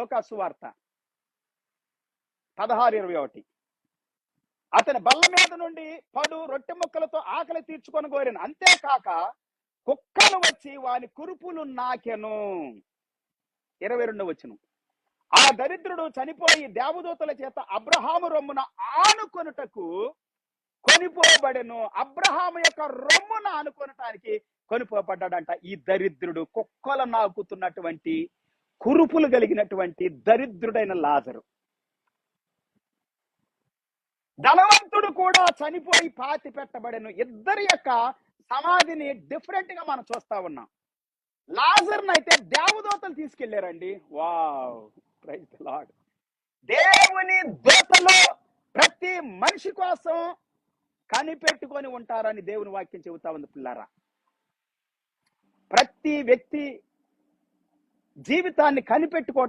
లోకాసు పదహారు ఇరవై ఒకటి. అతని బల్ల మీద నుండి పడు రొట్టె ముక్కలతో ఆకలి తీర్చుకొని కోరిన అంతేకాక కుక్కలు వచ్చి వాని కురుపులు నాకెను. ఇరవై రెండు వచ్చును ఆ దరిద్రుడు చనిపోయి దేవదూతల చేత అబ్రహాము రొమ్మున ఆనుకొనుటకు కొనిపోబడెను. అబ్రహాము యొక్క రొమ్మున ఆనుకొనటానికి కొనిపోబడ్డాడంట ఈ దరిద్రుడు. కుక్కలు నాకుతున్నటువంటి కురుపులు కలిగినటువంటి దరిద్రుడైన లాజరు. ధనవంతుడు కూడా చనిపోయి పాతి పెట్టబడెను. ఇద్దరి యొక్క సమాధిని డిఫరెంట్గా మనం చూస్తా ఉన్నాం. లాజర్ని అయితే దేవదూతలు తీసుకెళ్ళారండి. వావ్ ప్రైజ్ లార్డ్ దేవుని దూతలు ప్రతి మనిషి కోసం కనిపెట్టుకొని ఉంటారని దేవుని వాక్యం చెబుతా ఉంది పిల్లారా. ప్రతి వ్యక్తి జీవితాన్ని కనిపెట్టుకోవటానికి